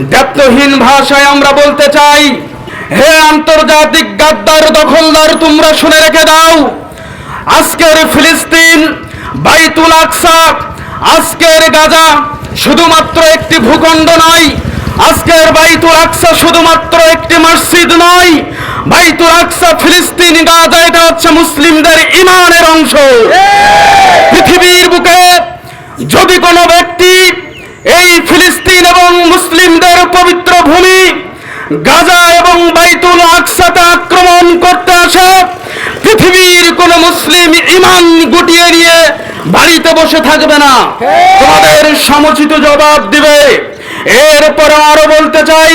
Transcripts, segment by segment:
দ্ব্যর্থহীন ভাষায় আমরা বলতে চাই হে আন্তর্জাতিক গাদ্দার দখলদার তোমরা শুনে রেখে দাও আজকের ফিলিস্তিন বাইতুল আকসা আজকের গাজা শুধুমাত্র একটি ভূখণ্ড নয় আজকের বাইতুল আকসা শুধুমাত্র একটি মসজিদ নয় বাইতুল আকসা ফিলিস্তিন গাজা এটা হচ্ছে মুসলিমদের ইমানের অংশ। পৃথিবীর বুকে যদি কোনো ব্যক্তি এই ফিলিস্তিন এবং মুসলিমদের পবিত্র ভূমি গাজা এবং বাইতুল আকসাতে আক্রমণ করতে আসে। পৃথিবীর কোন মুসলিম ইমান গুটিয়ে নিয়ে বাড়িতে বসে থাকবে না। তোমাদের সমুচিত জবাব দিবে। এরপরে আরও বলতে চাই,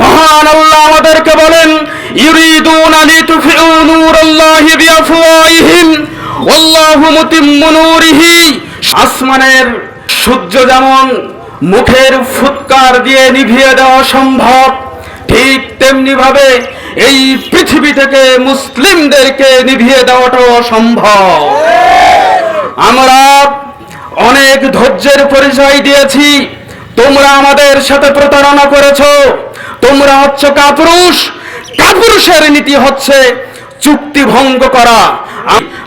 মহান আল্লাহ আমাদেরকে বলেন, ইউরিদুন লিতুফিউ নূরাল্লাহি বিআফওয়াহিহিম ওয়াল্লাহু মুতিম্মু নূরিহি। আসমানের সূর্য যেমন মুখের ফুৎকার দিয়ে নিভিয়ে দেওয়া সম্ভব। ঠিক তেমনি ভাবে এই পৃথিবী থেকে মুসলিমদেরকে নিভিয়ে দেওয়াটাও অসম্ভব আমরা অনেক ধৈর্যের পরিচয় দিয়েছি। তোমরা আমাদের সাথে প্রতারণা করেছ। তোমরা হচ্ছে কাপুরুষ। কাপুরুষের নীতি হচ্ছে চুক্তি ভঙ্গ করা।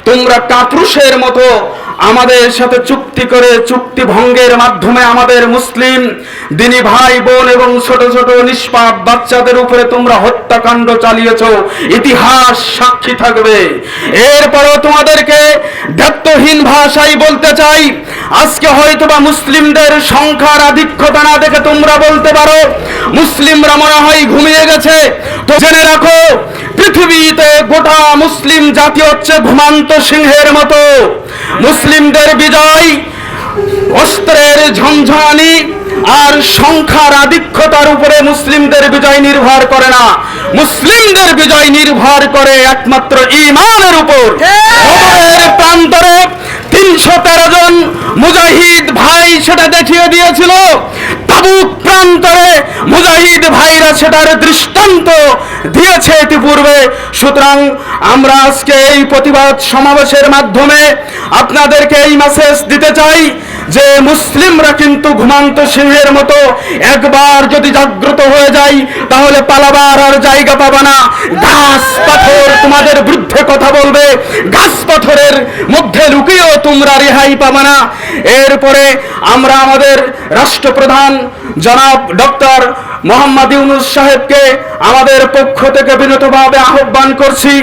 তোমরা কাপুরুষের মতো আমাদের সাথে চুক্তি করে চুক্তি ভঙ্গের মাধ্যমে আমাদের মুসলিম দিনী ভাই, বোন এবং ছোট ছোট নিষ্পাপ বাচ্চাদের উপরে তোমরা হত্যাকাণ্ড চালিয়েছ। ইতিহাস সাক্ষী থাকবে। এরপরও তোমাদেরকে দায়িত্বহীন ভাষায় বলতে চাই, আজকে হয়তোবা মুসলিমদের সংখ্যার আধিক্যতা না দেখে তোমরা বলতে পারো, মুসলিমরা মনে হয় ঘুমিয়ে গেছে। তো জেনে রাখো, পৃথিবীতে গোটা মুসলিম জাতি হচ্ছে ঘুমান্ত সিংহের মতো। মুসলিমদের বিজয়, অস্ত্রের ঝঞ্ঝানি আর সংখ্যার আধিক্যতার উপরে মুসলিমদের বিজয় নির্ভর করে না। মুসলিমদের বিজয় নির্ভর করে একমাত্র ইমানের উপর। প্রান্তরে তিনশো তেরো জন মুজাহিদ ভাই সেটা দেখিয়ে দিয়েছিল। তাবুক প্রান্তরে মুজাহিদ ভাইরা সেটার দৃষ্টান্ত দিয়েছে ইতিপূর্বে। সুতরাং আমরা আজকে এই প্রতিবাদ সমাবেশের মাধ্যমে আপনাদেরকে এই মেসেজ দিতে চাই যে মুসলিমরা কিন্তু ঘুমান্ত সিংহের মতো একবার যদি জাগ্রত হয়ে যায়, তাহলে পালাবার আর জায়গা পাবে না। পাথর তোমাদের বিরুদ্ধে কথা বলবে, গাছ পাথরের মধ্যে লুকিয়েও তোমরা রেহাই পাবে না। এরপরে আমরা আমাদের রাষ্ট্রপ্রধান জনাব ডক্টর মোহাম্মদ ইউনুস সাহেবকে আমাদের পক্ষ থেকে বিনতভাবে আহ্বান করছি,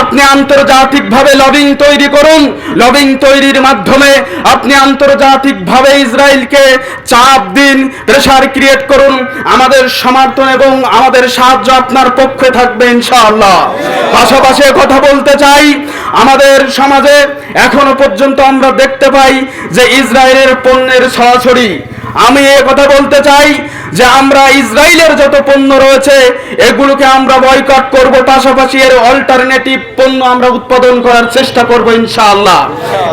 আপনি আন্তর্জাতিকভাবে লবিং তৈরি করুন। লবিং তৈরির মাধ্যমে আপনি আন্তর্জাতিকভাবে ইসরায়েলকে চাপ দিন প্রেশার ক্রিয়েট করুন। আমাদের সমর্থন এবং আমাদের সাহায্য আপনার পক্ষে থাকবে ইনশাআল্লাহ। পাশাপাশি কথা বলতে চাই, আমাদের সমাজে এখনও পর্যন্ত আমরা দেখতে পাই যে ইসরায়েলের পণ্যের ছড়াছড়ি। আমি এ কথা বলতে চাই যে আমরা ইসরায়েলের যত পণ্য রয়েছে, এগুলোকে আমরা বয়কট করব, পাশাপাশি এর অল্টারনেটিভ পণ্য আমরা উৎপাদন করার চেষ্টা করব ইনশাআল্লাহ।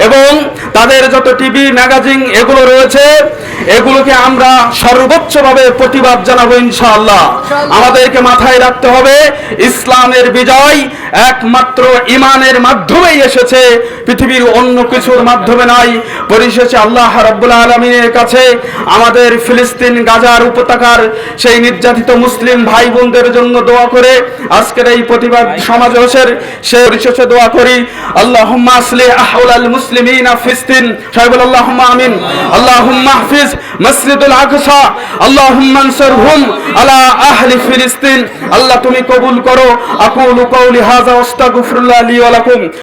এবং তাদের যত টিভি ম্যাগাজিন এগুলো রয়েছে, এগুলোকে আমরা সর্বোচ্চভাবে প্রতিবাদ জানাব ইনশাআল্লাহ। আমাদেরকে মাথায় রাখতে হবে, ইসলামের বিজয় একমাত্র ইমানের মাধ্যমেই এসেছে, পৃথিবীর অন্য কিছুর মাধ্যমে নাই। পরিশেষে আল্লাহ রাব্বুল আলমিনের কাছে আমাদের ফিলিস্তিন, গাজার উপত্যকার সেই নির্যাতিত মুসলিম ভাই বোনদের জন্য দোয়া করে আজকের এই প্রতিবাদ সমাবেশের সে পরিশেষে দোয়া করি। আল্লাহ আসলে মুসলিমিন ফিলিস্তিন সাহেবুল আল্লাহ আমিন। আল্লাহ হাফিজ মসজিদুল আকসা। আল্লাহ আনসারহুম আলা আহলি ফিলিস্তিন। আল্লাহ তুমি কবুল করো। আকুলু কওলি ওয়াস্তাগফিরুল্লাহ লি ওয়া লাকুম।